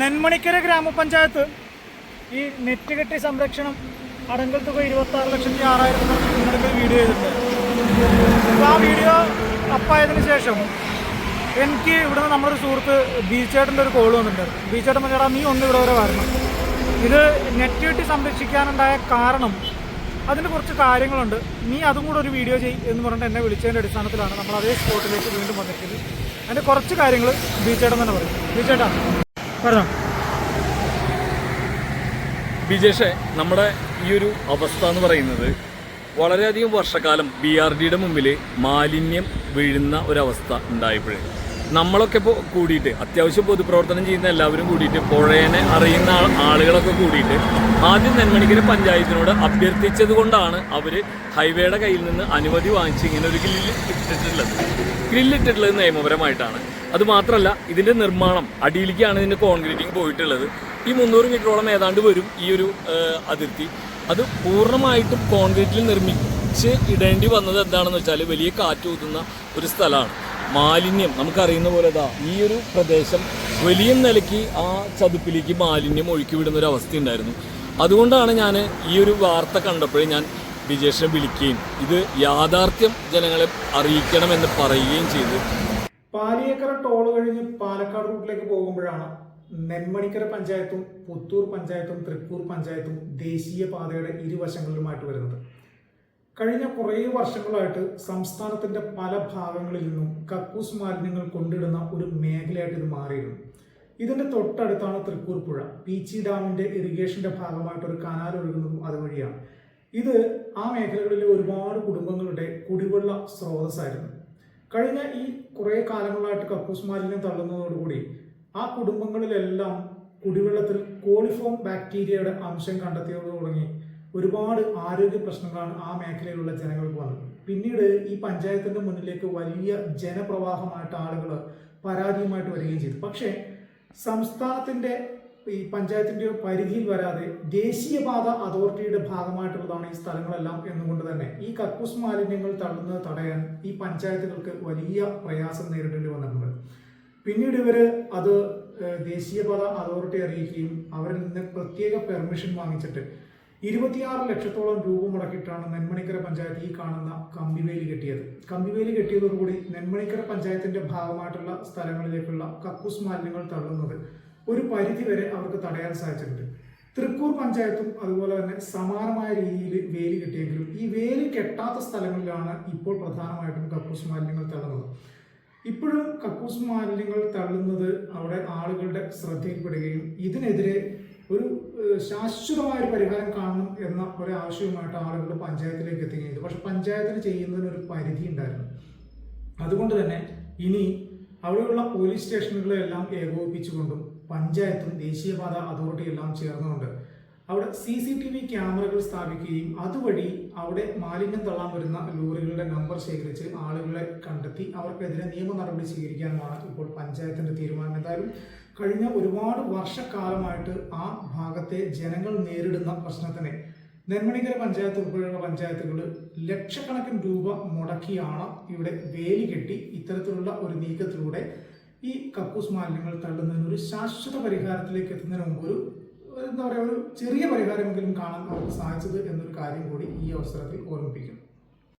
നെന്മണിക്കര ഗ്രാമപഞ്ചായത്ത് ഈ നെറ്റ് കെട്ടി സംരക്ഷണം അടങ്കൽ തുക ഇരുപത്തി ആറ് ലക്ഷത്തി ആറായിരത്തി നിങ്ങൾക്ക് വീഡിയോ ചെയ്തിട്ടുണ്ട്. ആ വീഡിയോ അപ്പായതിനു ശേഷം എനിക്ക് ഇവിടുന്ന് നമ്മുടെ സുഹൃത്ത് ബീച്ചേട്ടന്റെ ഒരു കോൾ വന്നിട്ടുണ്ട്. ബീച്ചേട്ടൻ പറഞ്ഞാൽ നീ ഒന്ന് ഇവിടെ വരെ വരണം. ഇത് നെറ്റ് കെട്ടി സംരക്ഷിക്കാനുണ്ടായ കാരണം അതിന് കുറച്ച് കാര്യങ്ങളുണ്ട്. നീ അതും കൂടെ ഒരു വീഡിയോ ചെയ് എന്ന് പറഞ്ഞിട്ട് എന്നെ വിളിച്ചതിന്റെ അടിസ്ഥാനത്തിലാണ് നമ്മൾ അതേ സ്പോട്ടിലേക്ക് വീണ്ടും വന്നിരിക്കുന്നത്. അതിന്റെ കുറച്ച് കാര്യങ്ങൾ ബീച്ചേട്ടൻ തന്നെ പറയും. ബീച്ചേട്ടാ പറഞ്ഞോ. ബിജേഷെ നമ്മുടെ ഈ ഒരു അവസ്ഥ എന്ന് പറയുന്നത് വളരെയധികം വർഷക്കാലം ബി ആർ ഡിയുടെ മുമ്പിൽ മാലിന്യം വീഴുന്ന ഒരവസ്ഥ ഉണ്ടായപ്പോഴേ. നമ്മളൊക്കെ ഇപ്പോൾ കൂടിയിട്ട് അത്യാവശ്യം പൊതുപ്രവർത്തനം ചെയ്യുന്ന എല്ലാവരും കൂടിയിട്ട് പുഴേനെ അറിയുന്ന ആളുകളൊക്കെ കൂടിയിട്ട് ആദ്യം നെന്മണിക്കര പഞ്ചായത്തിനോട് അഭ്യർത്ഥിച്ചത് കൊണ്ടാണ് അവർ ഹൈവേയുടെ കയ്യിൽ നിന്ന് അനുമതി വാങ്ങിച്ച് ഇങ്ങനെ ഒരു ഗ്രില്ല് ഇട്ടിട്ടുള്ളത്. ഗ്രില്ലിട്ടിട്ടുള്ളത് നിയമപരമായിട്ടാണ്. അത് മാത്രമല്ല ഇതിന്റെ നിർമ്മാണം അടിയിലേക്കാണ് ഇതിന്റെ കോൺക്രീറ്റിംഗ് പോയിട്ടുള്ളത്. ഈ മുന്നൂറ് മീറ്ററോളം ഏതാണ്ട് വരും ഈ ഒരു അതിർത്തി. അത് പൂർണമായിട്ടും കോൺക്രീറ്റിൽ നിർമ്മിച്ച് ഇടേണ്ടി വന്നത് എന്താണെന്ന് വെച്ചാൽ വലിയ കാറ്റ് ഊതുന്ന ഒരു സ്ഥലമാണ്. മാലിന്യം നമുക്കറിയുന്ന പോലെ ഇതാ ഈ ഒരു പ്രദേശം വലിയ നിലയ്ക്ക് ആ ചതുപ്പിലേക്ക് മാലിന്യം ഒഴുക്കി വിടുന്ന ഒരു അവസ്ഥ ഉണ്ടായിരുന്നു. അതുകൊണ്ടാണ് ഞാൻ ഈ ഒരു വാർത്ത കണ്ടപ്പോഴേ ഞാൻ വിജേഷിനെ വിളിക്കുകയും ഇത് യാഥാർത്ഥ്യം ജനങ്ങളെ അറിയിക്കണമെന്ന് പറയുകയും ചെയ്തു പാലിയേക്കര ടോൾ കഴിഞ്ഞ് പാലക്കാട് റൂട്ടിലേക്ക് പോകുമ്പോഴാണ് നെന്മണിക്കര പഞ്ചായത്തും പുത്തൂർ പഞ്ചായത്തും തൃക്കൂർ പഞ്ചായത്തും ദേശീയ പാതയുടെ ഇരുവശങ്ങളിലുമായിട്ട് വരുന്നത്. കഴിഞ്ഞ കുറേ വർഷങ്ങളായിട്ട് സംസ്ഥാനത്തിന്റെ പല ഭാഗങ്ങളിൽ നിന്നും കക്കൂസ് മാലിന്യങ്ങൾ കൊണ്ടിടുന്ന ഒരു മേഖലയായിട്ട് ഇത് മാറിയിരുന്നു. ഇതിന്റെ തൊട്ടടുത്താണ് തൃക്കൂർ പുഴ. പീച്ചി ഡാമിന്റെ ഇറിഗേഷന്റെ ഭാഗമായിട്ട് ഒരു കനാൽ ഒഴുകുന്നതും അതുവഴിയാണ്. ഇത് ആ മേഖലകളിലെ ഒരുപാട് കുടുംബങ്ങളുടെ കുടിവെള്ള സ്രോതസ്സായിരുന്നു. കഴിഞ്ഞ ഈ കുറേ കാലങ്ങളായിട്ട് കക്കൂസ് മാലിന്യം തള്ളുന്നതോടുകൂടി ആ കുടുംബങ്ങളിലെല്ലാം കുടിവെള്ളത്തിൽ കോളിഫോം ബാക്ടീരിയയുടെ അംശം കണ്ടെത്തിയത് തുടങ്ങി ഒരുപാട് ആരോഗ്യ പ്രശ്നങ്ങളാണ് ആ മേഖലയിലുള്ള ജനങ്ങൾക്ക് വന്നത് പിന്നീട് ഈ പഞ്ചായത്തിന്റെ മുന്നിലേക്ക് വലിയ ജനപ്രവാഹമായിട്ട് ആളുകൾ പരാതിയുമായിട്ട് വരികയും ചെയ്തു. പക്ഷേ സംസ്ഥാനത്തിന്റെ ഈ പഞ്ചായത്തിന്റെ പരിധിയിൽ വരാതെ ദേശീയപാത അതോറിറ്റിയുടെ ഭാഗമായിട്ടുള്ളതാണ് ഈ സ്ഥലങ്ങളെല്ലാം എന്നുകൊണ്ട് തന്നെ ഈ കക്കൂസ് മാലിന്യങ്ങൾ തള്ളുന്നത് തടയാൻ ഈ പഞ്ചായത്തുകൾക്ക് വലിയ പ്രയാസം നേരിടേണ്ടി വന്നിട്ടുണ്ട്. പിന്നീട് ഇവർ അത് ദേശീയപാത അതോറിറ്റി അറിയിക്കുകയും അവരിൽ നിന്ന് പ്രത്യേക പെർമിഷൻ വാങ്ങിച്ചിട്ട് ഇരുപത്തിയാറ് ലക്ഷത്തോളം രൂപ മുടക്കിയിട്ടാണ് നെന്മണിക്കര പഞ്ചായത്ത് ഈ കാണുന്ന കമ്പിവേലി കെട്ടിയത്. കമ്പിവേലി കെട്ടിയതോടുകൂടി നെന്മണിക്കര പഞ്ചായത്തിന്റെ ഭാഗമായിട്ടുള്ള സ്ഥലങ്ങളിലേക്കുള്ള കക്കൂസ് മാലിന്യങ്ങൾ തള്ളുന്നത് ഒരു പരിധി വരെ അവർക്ക് തടയാൻ സാധിച്ചിട്ടുണ്ട്. തൃക്കൂർ പഞ്ചായത്തും അതുപോലെ തന്നെ സമാനമായ രീതിയിൽ വേലി കിട്ടിയെങ്കിലും ഈ വേലി കെട്ടാത്ത സ്ഥലങ്ങളിലാണ് ഇപ്പോൾ പ്രധാനമായിട്ടും കക്കൂസ് മാലിന്യങ്ങൾ തള്ളുന്നത്. ഇപ്പോഴും കക്കൂസ് മാലിന്യങ്ങൾ തള്ളുന്നത് അവിടെ ആളുകളുടെ ശ്രദ്ധയിൽപ്പെടുകയും ഇതിനെതിരെ ഒരു ശാശ്വതമായ ഒരു പരിഹാരം കാണണം എന്ന ഒരു ആവശ്യവുമായിട്ട് ആളുകൾ പഞ്ചായത്തിലേക്ക് എത്തുകയും ചെയ്തു. പക്ഷെ പഞ്ചായത്തിന് ചെയ്യുന്നതിന് ഒരു പരിധി ഉണ്ടായിരുന്നു. അതുകൊണ്ട് തന്നെ ഇനി അവിടെയുള്ള പോലീസ് സ്റ്റേഷനുകളെല്ലാം ഏകോപിപ്പിച്ചുകൊണ്ടും പഞ്ചായത്തും ദേശീയപാത അതോറിറ്റി എല്ലാം ചേർന്നുകൊണ്ട് അവിടെ സി സി ടി വി ക്യാമറകൾ സ്ഥാപിക്കുകയും അതുവഴി അവിടെ മാലിന്യം തള്ളാൻ വരുന്ന ലോറികളുടെ നമ്പർ ശേഖരിച്ച് ആളുകളെ കണ്ടെത്തി അവർക്കെതിരെ നിയമ നടപടി സ്വീകരിക്കാനുമാണ് ഇപ്പോൾ പഞ്ചായത്തിന്റെ തീരുമാനം. എന്തായാലും കഴിഞ്ഞ ഒരുപാട് വർഷക്കാലമായിട്ട് ആ ഭാഗത്തെ ജനങ്ങൾ നേരിടുന്ന പ്രശ്നത്തിനെ നെന്മണിക്കര പഞ്ചായത്ത് ഉൾപ്പെടെയുള്ള പഞ്ചായത്തുകൾ ലക്ഷക്കണക്കിന് രൂപ മുടക്കിയാണ് ഇവിടെ വേലി കെട്ടി ഇത്തരത്തിലുള്ള ഒരു നീക്കത്തിലൂടെ ഈ കക്കൂസ് മാലിന്യങ്ങൾ തള്ളുന്നതിന് ഒരു ശാശ്വത പരിഹാരത്തിലേക്ക് എത്തുന്നതിന് മുമ്പ് ഒരു എന്താ പറയുക ഒരു ചെറിയ പരിഹാരമെങ്കിലും കാണാൻ അവർക്ക് സാധിച്ചത് എന്നൊരു കാര്യം കൂടി ഈ അവസരത്തിൽ ഓർമ്മിപ്പിക്കും